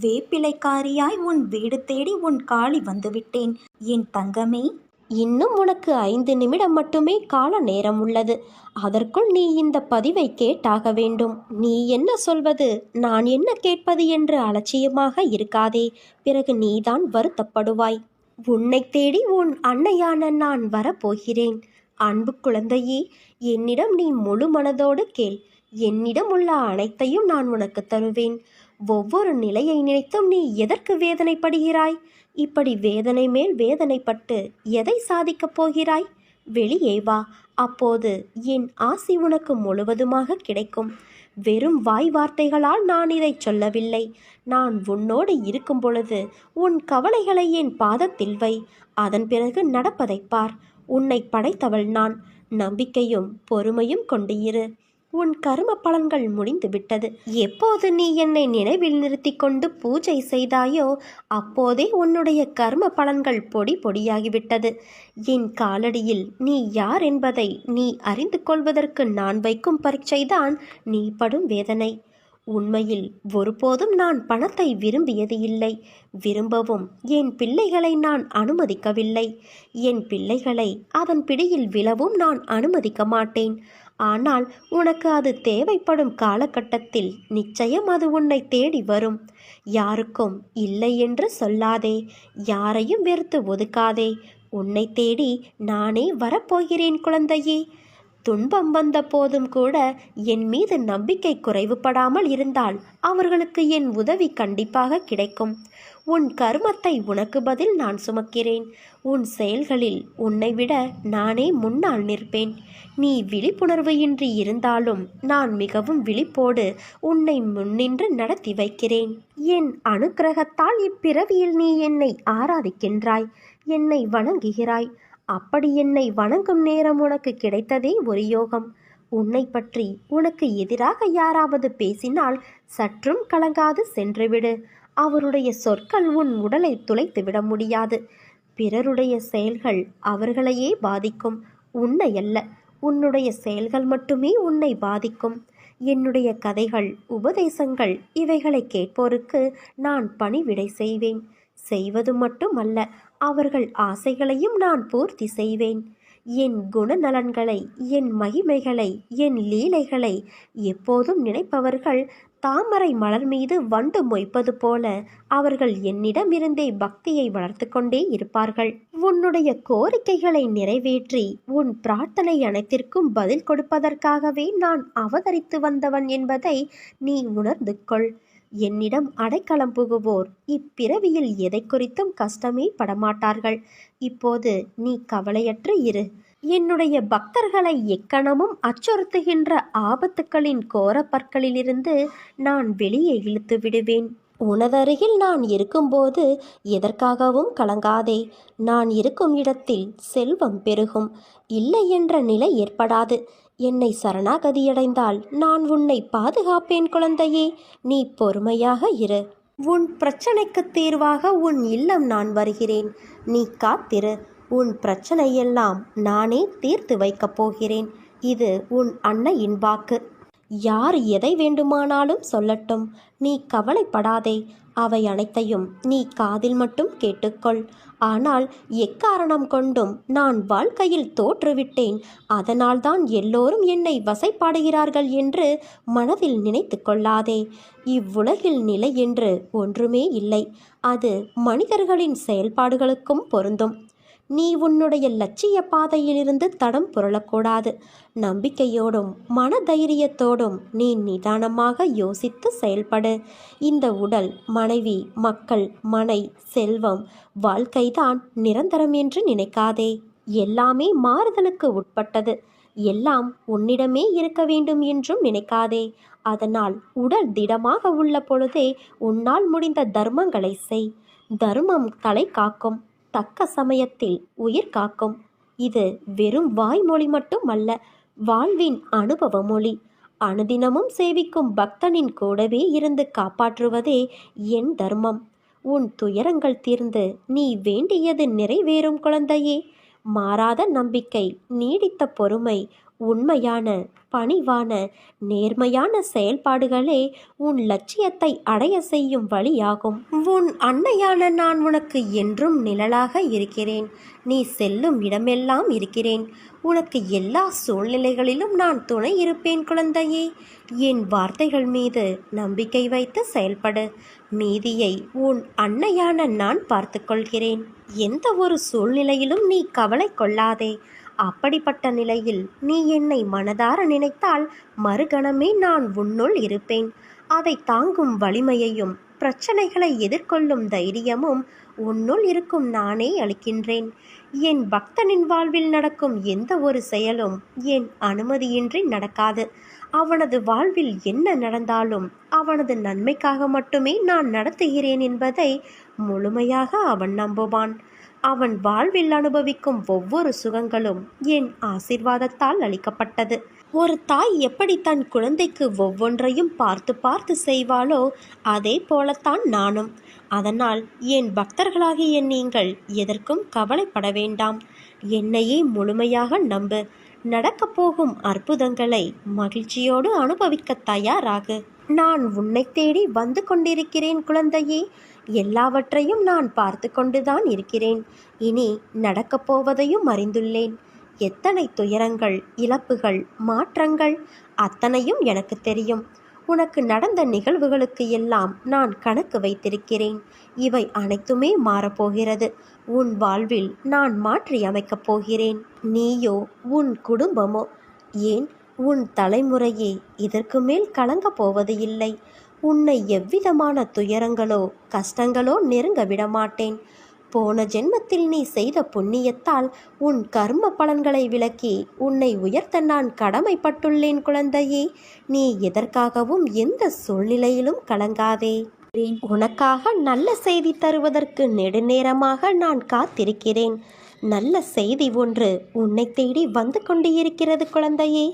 வேப்பிலைக்காரியாய் உன் வீடு தேடி உன் காளி வந்துவிட்டேன். என் தங்கமே இன்னும் உனக்கு ஐந்து நிமிடம் மட்டுமே கால நேரம் உள்ளது. அதற்குள் நீ இந்த பதிவை கேட்டாக வேண்டும். நீ என்ன சொல்வது? நான் என்ன கேட்பது என்று அலட்சியமாக இருக்காதே. பிறகு நீதான் வருத்தப்படுவாய். உன்னை தேடி உன் அன்னையான நான் வரப்போகிறேன். அன்பு குழந்தையே என்னிடம் நீ முழு மனதோடு கேள். என்னிடம் உள்ள அனைத்தையும் நான் உனக்கு தருவேன். ஒவ்வொரு நிலையை நினைத்தும் நீ எதற்கு வேதனைப்படுகிறாய்? இப்படி வேதனை மேல் வேதனைப்பட்டு எதை சாதிக்கப் போகிறாய்? வெளியே வா. அப்போது என் ஆசி உனக்கு முழுவதுமாக கிடைக்கும். வெறும் வாய் வார்த்தைகளால் நான் இதை சொல்லவில்லை. நான் உன்னோடு இருக்கும் பொழுது உன் கவலைகளை என் பாதத்தில் வை. அதன் பிறகு நடப்பதைப் பார். உன்னை படைத்தவள் நான். நம்பிக்கையும் பொறுமையும் கொண்டு இரு. உன் கர்ம பலன்கள் முடிந்து விட்டது. எப்போது நீ என்னை நினைவில் நிறுத்தி கொண்டு பூஜை செய்தாயோ அப்போதே உன்னுடைய கர்ம பலன்கள் பொடி பொடியாகிவிட்டது என் காலடியில் நீ யார் என்பதை நீ அறிந்து கொள்வதற்கு நான் வைக்கும் பரீட்சைதான் நீ படும் வேதனை. உண்மையில் ஒருபோதும் நான் பணத்தை விரும்பியது இல்லை. விரும்பவும் என் பிள்ளைகளை நான் அனுமதிக்கவில்லை. என் பிள்ளைகளை அதன் பிடியில் விழவும் நான் அனுமதிக்க மாட்டேன். ஆனால் உனக்கு அது தேவைப்படும் காலகட்டத்தில் நிச்சயம் அது உன்னை தேடி வரும். யாருக்கும் இல்லை என்று சொல்லாதே யாரையும் வெறுத்து ஒதுக்காதே. உன்னை தேடி நானே வரப்போகிறேன் குழந்தையே. துன்பம் வந்த போதும் கூட என் மீது நம்பிக்கை குறைவுபடாமல் இருந்தால் அவர்களுக்கு என் உதவி கண்டிப்பாக கிடைக்கும். உன் கருமத்தை உனக்கு பதில் நான் சுமக்கிறேன். உன் செயல்களில் உன்னை விட நானே முன்னால் நிற்பேன். நீ விழிப்புணர்வு இன்றி இருந்தாலும் நான் மிகவும் விழிப்போடு உன்னை முன்னின்று நடத்தி வைக்கிறேன். என் அனுக்கிரகத்தால் இப்பிறவியில் நீ என்னை ஆராதிக்கின்றாய். என்னை வணங்குகிறாய். அப்படி என்னை வணங்கும் நேரம் உனக்கு கிடைத்ததே ஒரு யோகம். உன்னை பற்றி உனக்கு எதிராக யாராவது பேசினால் சற்றும் கலங்காது சென்றுவிடு. அவருடைய சொற்கள் உன் உடலை துளைத்து விட முடியாது. பிறருடைய செயல்கள் அவர்களையே பாதிக்கும். உன்னை அல்ல உன்னுடைய செயல்கள் மட்டுமே உன்னை பாதிக்கும். என்னுடைய கதைகள் உபதேசங்கள் இவைகளை கேட்போருக்கு நான் பணிவிடை செய்வேன். செய்வது மட்டுமல்ல அவர்கள் ஆசைகளையும் நான் பூர்த்தி செய்வேன். என் குணநலன்களை என் மகிமைகளை என் லீலைகளை எப்போதும் நினைப்பவர்கள் தாமரை மலர் மீது வண்டு மொய்ப்பது போல அவர்கள் என்னிடமிருந்தே பக்தியை வளர்த்து கொண்டே இருப்பார்கள். உன்னுடைய கோரிக்கைகளை நிறைவேற்றி உன் பிரார்த்தனை அனைத்திற்கும் பதில் கொடுப்பதற்காகவே நான் அவதரித்து வந்தவன் என்பதை நீ உணர்ந்து கொள். என்னிடம் அடைக்கலம் புகுவோர் இப்பிறவியில் எதை குறித்தும் கஷ்டமே படமாட்டார்கள். இப்போது நீ கவலையற்று இரு. என்னுடைய பக்தர்களை எக்கணமும் அச்சுறுத்துகின்ற ஆபத்துக்களின் கோரப்பற்களிலிருந்து நான் வெளியே இழுத்து விடுவேன். உனதருகில் நான் இருக்கும்போது எதற்காகவும் கலங்காதே. நான் இருக்கும் இடத்தில் செல்வம் பெருகும். இல்லை என்ற நிலை ஏற்படாது. என்னை சரணாகதியடைந்தால் நான் உன்னை பாதுகாப்பேன் குழந்தையே. நீ பொறுமையாக இரு. உன் பிரச்சனைக்கு தீர்வாக உன் இல்லம் நான் வருகிறேன். நீ காத்திரு. உன் பிரச்சனையெல்லாம் நானே தீர்த்து வைக்கப் போகிறேன். இது உன் அன்னையின் வாக்கு. யார் எதை வேண்டுமானாலும் சொல்லட்டும். நீ கவலைப்படாதே. அவை அனைத்தையும் நீ காதில் மட்டும் கேட்டுக்கொள். ஆனால் எக்காரணம் கொண்டும் நான் வாழ்க்கையில் தோற்றுவிட்டேன். அதனால்தான் எல்லோரும் என்னை வசைப்பாடுகிறார்கள் என்று மனதில் நினைத்து கொள்ளாதே. இவ்வுலகில் நிலை என்று ஒன்றுமே இல்லை. அது மனிதர்களின் செயல்பாடுகளுக்கும் பொருந்தும். நீ உன்னுடைய லட்சிய பாதையிலிருந்து தடம் புரளக்கூடாது. நம்பிக்கையோடும் மன தைரியத்தோடும் நீ நிதானமாக யோசித்து செயல்படு. இந்த உடல் மனைவி மக்கள் மனை செல்வம் வாழ்க்கைதான் நிரந்தரம் என்று நினைக்காதே. எல்லாமே மாறுதலுக்கு உட்பட்டது. எல்லாம் உன்னிடமே இருக்க வேண்டும் என்றும் நினைக்காதே. அதனால் உடல் திடமாக உள்ள பொழுதே உன்னால் முடிந்த தர்மங்களை செய். தர்மம் தலை காக்கும். தக்க சமயத்தில் உயிர் காக்கும். இது வெறும் வாய்மொழி மட்டும் அல்ல வாழ்வின் அனுபவ மொழி அனுதினமும் சேவிக்கும் பக்தனின் கூடவே இருந்து காப்பாற்றுவதே என் தர்மம். உன் துயரங்கள் தீர்ந்து நீ வேண்டியது நிறைவேறும் குழந்தையே. மாறாத நம்பிக்கை நீடித்த பொறுமை உண்மையான பணிவான நேர்மையான செயல்பாடுகளே உன் லட்சியத்தை அடைய செய்யும் வழியாகும். உன் அன்னையான நான் உனக்கு என்றும் நிழலாக இருக்கிறேன். நீ செல்லும் இடமெல்லாம் இருக்கிறேன். உனக்கு எல்லா சூழ்நிலைகளிலும் நான் துணை இருப்பேன் குழந்தையே. என் வார்த்தைகள் மீது நம்பிக்கை வைத்து செயல்படு. மீதியை உன் அன்னையான நான் பார்த்துக்கொள்கிறேன் எந்த ஒரு சூழ்நிலையிலும் நீ கவலை கொள்ளாதே. அப்படிப்பட்ட நிலையில் நீ என்னை மனதார நினைத்தால் மறுகணமே நான் உன்னுள் இருப்பேன். அதை தாங்கும் வலிமையையும் பிரச்சனைகளை எதிர்கொள்ளும் தைரியமும் உன்னுள் இருக்கும் நானே அளிக்கின்றேன். என் பக்தனின் வாழ்வில் நடக்கும் எந்த ஒரு செயலும் என் அனுமதியின்றி நடக்காது. அவனது வாழ்வில் என்ன நடந்தாலும் அவனது நன்மைக்காக மட்டுமே நான் நடத்துகிறேன் என்பதை முழுமையாக அவன் நம்புவான். அவன் வாழ்வில் அனுபவிக்கும் ஒவ்வொரு சுகங்களும் என் ஆசிர்வாதத்தால் அளிக்கப்பட்டது. ஒரு தாய் எப்படி தன் குழந்தைக்கு ஒவ்வொன்றையும் பார்த்து பார்த்து செய்வாளோ அதே போலத்தான் நானும். அதனால் என் பக்தர்களாகிய நீங்கள் எதற்கும் கவலைப்பட வேண்டாம். என்னையே முழுமையாக நம்பு. நடக்கப் போகும் அற்புதங்களை மகிழ்ச்சியோடு அனுபவிக்க தயாராகு. நான் உன்னை தேடி வந்து கொண்டிருக்கிறேன் குழந்தையே. எல்லாவற்றையும் நான் பார்த்து கொண்டுதான் இருக்கிறேன். இனி நடக்கப் போவதையும் அறிந்துள்ளேன். எத்தனை துயரங்கள் இழப்புகள் மாற்றங்கள் அத்தனையும் எனக்கு தெரியும். உனக்கு நடந்த நிகழ்வுகளுக்கு எல்லாம் நான் கணக்கு வைத்திருக்கிறேன். இவை அனைத்துமே மாறப்போகிறது. உன் வாழ்வில் நான் மாற்றி அமைக்கப் போகிறேன். நீயோ உன் குடும்பமோ? ஏன் உன் தலைமுறையே இதற்கு மேல் கலங்கப் போவது இல்லை உன்னை எவ்விதமான துயரங்களோ கஷ்டங்களோ நெருங்க விடமாட்டேன். போன ஜென்மத்தில் நீ செய்த புண்ணியத்தால் உன் கர்ம பலன்களை விளக்கி உன்னை உயர்த்த நான் கடமைப்பட்டுள்ளேன் குழந்தையே. நீ எதற்காகவும் எந்த சூழ்நிலையிலும் கலங்காதே. உனக்காக நல்ல செய்தி தருவதற்கு நெடுநேரமாக நான் காத்திருக்கிறேன். நல்ல செய்தி ஒன்று உன்னை தேடி வந்து கொண்டிருக்கிறது குழந்தையே.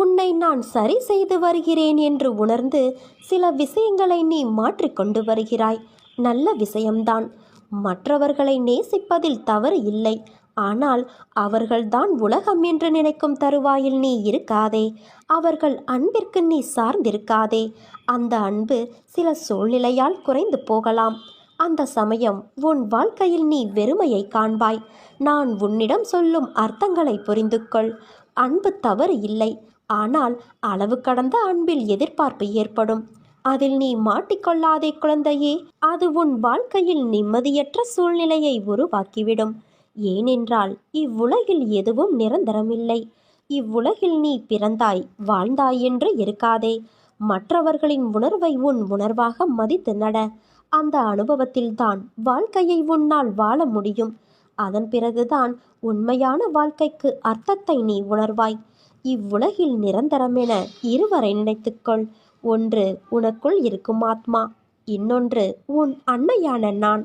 உன்னை நான் சரி செய்து வருகிறேன் என்று உணர்ந்து சில விஷயங்களை நீ மாற்றிக்கொண்டு வருகிறாய். நல்ல விஷயம்தான். மற்றவர்களை நேசிப்பதில் தவறு இல்லை. ஆனால் அவர்கள்தான் உலகம் என்று நினைக்கும் தருவாயில் நீ இருக்காதே. அவர்கள் அன்பிற்கு நீ சார்ந்திருக்காதே. அந்த அன்பு சில சூழ்நிலையால் குறைந்து போகலாம். அந்த சமயம் உன் வாழ்க்கையில் நீ வெறுமையை காண்பாய். நான் உன்னிடம் சொல்லும் அர்த்தங்களை புரிந்து கொள் அன்பு தவறு இல்லை. ஆனால் அளவு கடந்த அன்பில் எதிர்பார்ப்பு ஏற்படும். அதில் நீ மாட்டிக்கொள்ளாதே குழந்தையே அது உன் வாழ்க்கையில் நிம்மதியற்ற சூழ்நிலையை உருவாக்கிவிடும். ஏனென்றால் இவ்வுலகில் எதுவும் நிரந்தரமில்லை. இவ்வுலகில் நீ பிறந்தாய் வாழ்ந்தாய் என்று இருக்காதே. மற்றவர்களின் உணர்வை உன் உணர்வாக மதித்து நட. அந்த அனுபவத்தில்தான் வாழ்க்கையை உன்னால் வாழ முடியும். அதன் பிறகுதான் உண்மையான வாழ்க்கைக்கு அர்த்தத்தை நீ உணர்வாய். இவ்வுலகில் நிரந்தரமென இருவரை நினைத்துக்கொள். ஒன்று உனக்குள் இருக்கும் ஆத்மா. இன்னொன்று உன் அன்னையான நான்.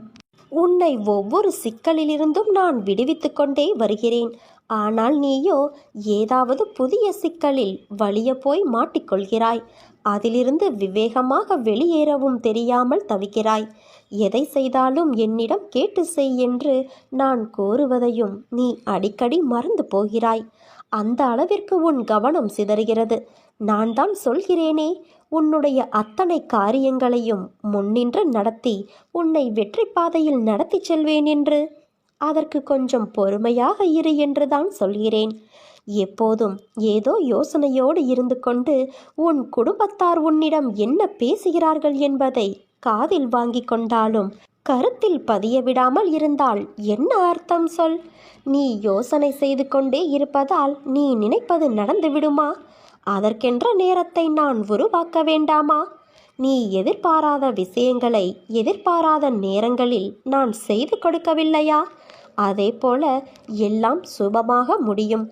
உன்னை ஒவ்வொரு சிக்கலிலிருந்தும் நான் விடுவித்து கொண்டே வருகிறேன். ஆனால் நீயோ ஏதாவது புதிய சிக்கலில் வலிய போய் மாட்டிக்கொள்கிறாய். அதிலிருந்து விவேகமாக வெளியேறவும் தெரியாமல் தவிக்கிறாய். எதை செய்தாலும் என்னிடம் கேட்டு செய் என்று நான் கோருவதையும் நீ அடிக்கடி மறந்து போகிறாய். அந்த அளவிற்கு உன் கவனம் சிதறுகிறது. நான் தான் சொல்கிறேனே உன்னுடைய அத்தனை காரியங்களையும் முன்னின்று நடத்தி உன்னை வெற்றி பாதையில் நடத்திச் செல்வேன் என்று. அதற்கு கொஞ்சம் பொறுமையாக இரு என்றுதான் சொல்கிறேன். எப்போதும் ஏதோ யோசனையோடு இருந்து கொண்டு உன் குடும்பத்தார் உன்னிடம் என்ன பேசுகிறார்கள் என்பதை காதில் வாங்கி கொண்டாலும் கருத்தில் பதிய விடாமல் இருந்தால் என்ன அர்த்தம் சொல்? நீ யோசனை செய்து கொண்டே இருப்பதால் நீ நினைப்பது நடந்து விடுமா? அதற்கென்ற நேரத்தை நான் உருவாக்க வேண்டாமா? நீ எதிர்பாராத விஷயங்களை எதிர்பாராத நேரங்களில் நான் செய்து கொடுக்கவில்லையா? அதே போல எல்லாம் சுபமாக முடியும்.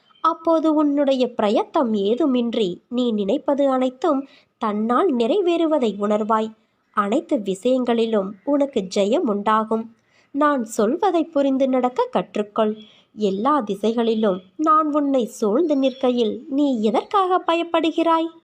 அப்போது உன்னுடைய பிரயத்தம் ஏதுமின்றி நீ நினைப்பது அனைத்தும் தன்னால் நிறைவேறுவதை உணர்வாய். அனைத்து விஷயங்களிலும் உனக்கு ஜெயம் உண்டாகும். நான் சொல்வதை புரிந்து நடக்க கற்றுக்கொள். எல்லா திசைகளிலும் நான் உன்னை சூழ்ந்து நிற்கையில் நீ எதற்காக பயப்படுகிறாய்?